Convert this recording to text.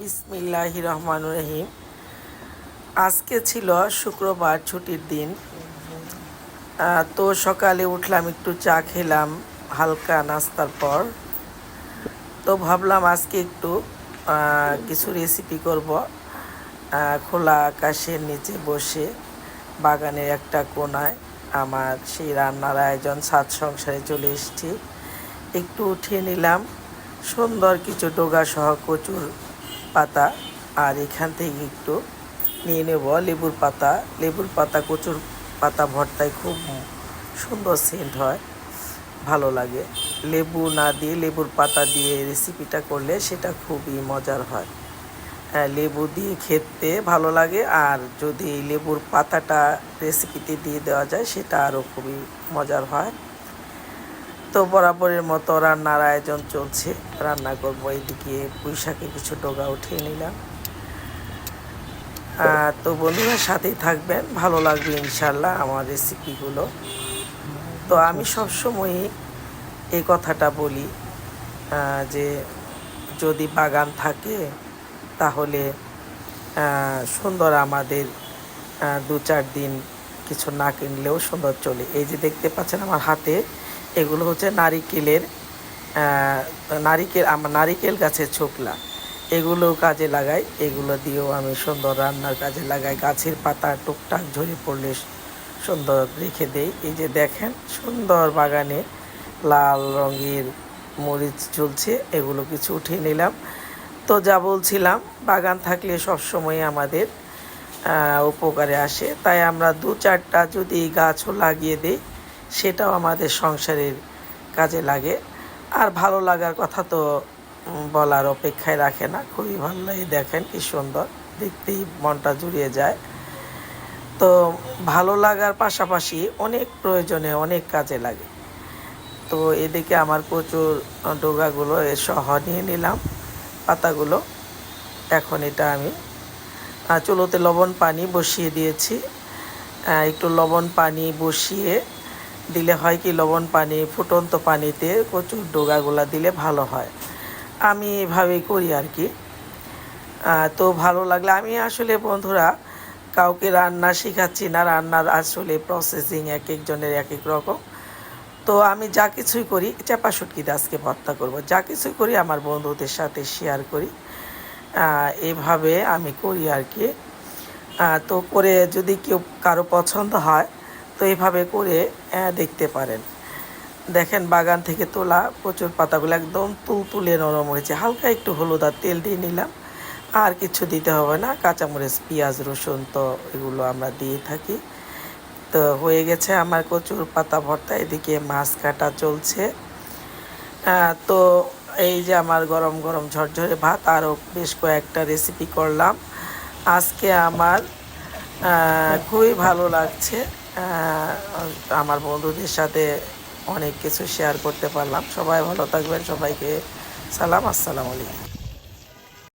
বিসমিল্লাহ রহমান রহিম আজকে ছিল শুক্রবার ছুটির দিন। তো সকালে উঠলাম, একটু চা খেলাম, হালকা নাস্তার পর। তো ভাবলাম আজকে একটু কিছু রেসিপি করব। খোলা আকাশের নিচে বসে বাগানের একটা কোনায় আমার সেই রান্নার আয়োজন সাত সংসারে চলে এসেছি। একটু উঠিয়ে নিলাম, সুন্দর কিছু ডোগা সহ কচুর পাতা আর এখান থেকে একটু নিয়ে নেব লেবুর পাতা। লেবুর পাতা কচুর পাতা ভর্তায় খুব সুন্দর সেন্ট হয় ভালো লাগে। লেবু না দিয়ে লেবুর পাতা দিয়ে রেসিপিটা করলে সেটা খুবই মজার হয়। হ্যাঁ, লেবু দিয়ে খেতে ভালো লাগে আর যদি লেবুর পাতাটা রেসিপিতে দিয়ে দেওয়া যায় সেটা আরও খুবই মজার হয়। তো বরাবরের মতো রান্নার আয়োজন চলছে। রান্না করব এদিকে পুঁই শাকে কিছু ডোগা উঠিয়ে নিলাম। তো বন্ধুরা সাথেই থাকবেন, ভালো লাগবে ইনশাল্লাহ আমার রেসিপিগুলো। তো আমি সবসময়ই এই কথাটা বলি যে যদি বাগান থাকে তাহলে সুন্দর আমাদের দু চার দিন কিছু না কিনলেও সুন্দর চলে। এই যে দেখতে পাচ্ছেন আমার হাতে এগুলো হচ্ছে নারিকেলের নারিকেল আমার নারিকেল গাছের ছোকলা এগুলো কাজে লাগাই, এগুলো দিয়েও আমি সুন্দর রান্নার কাজে লাগাই। গাছের পাতা টুকটাক ঝরে পড়লে সুন্দর রেখে দেই। এই যে দেখেন, সুন্দর বাগানে লাল রঙের মরিচ ঝুলছে, এগুলো কিছু উঠিয়ে নিলাম। তো যা বলছিলাম, বাগান থাকলে সবসময় আমাদের উপকারে আসে। তাই আমরা দু চারটা যদি গাছও লাগিয়ে দিই সেটাও আমাদের সংসারের কাজে লাগে। আর ভালো লাগার কথা তো বলার অপেক্ষায় রাখে না। খুবই ভালো লাগে দেখেন কি সুন্দর, দেখতেই মনটা জুড়িয়ে যায়। তো ভালো লাগার পাশাপাশি অনেক প্রয়োজনে অনেক কাজে লাগে। তো এদিকে আমার প্রচুর ডোগাগুলো এ সহ নিয়ে নিলাম, পাতাগুলো। এখন এটা আমি চুলোতে লবণ পানি বসিয়ে দিয়েছি। একটু লবণ পানি বসিয়ে দিলে হয় কি, লবণ পানি, ফুটন্ত পানিতে প্রচুর ডোগাগুলা দিলে ভালো হয়। আমি এভাবেই করি আর কি। তো ভালো লাগলে আমি আসলে বন্ধুরা, কাউকে রান্না শেখাচ্ছি না, রান্নার আসলে প্রসেসিং এক একজনের এক এক রকম। তো আমি যা কিছুই করি, চাপা শুটকিতে আজকে ভর্তা করব। যা কিছুই করি, আমার বন্ধুদের সাথে শেয়ার করি। এভাবে আমি করি আর কি। তো করে যদি কেউ কারও পছন্দ হয় তো এভাবে করে দেখতে পারেন। দেখেন বাগান থেকে তোলা প্রচুর পাতাগুলো একদম তুলতুলে নরম হয়েছে। হালকা একটু হলুদ আর তেল দিয়ে নিলাম। আর কিছু দিতে হবে না। কাঁচামরিচ, পেঁয়াজ, রসুন তো এগুলো আমরা দিয়ে থাকি। তো হয়ে গেছে আমার কচুর পাতা ভর্তা। এদিকে মাছ কাটা চলছে। তো এই যে আমার গরম গরম ঝরঝরে ভাত আরও বেশ কয়েকটা রেসিপি করলাম। আজকে আমার খুবই ভালো লাগছে। আমার বন্ধুদের সাথে অনেক কিছু শেয়ার করতে পারলাম। সবাই ভালো থাকবেন, সবাইকে সালাম, আসসালামু আলাইকুম।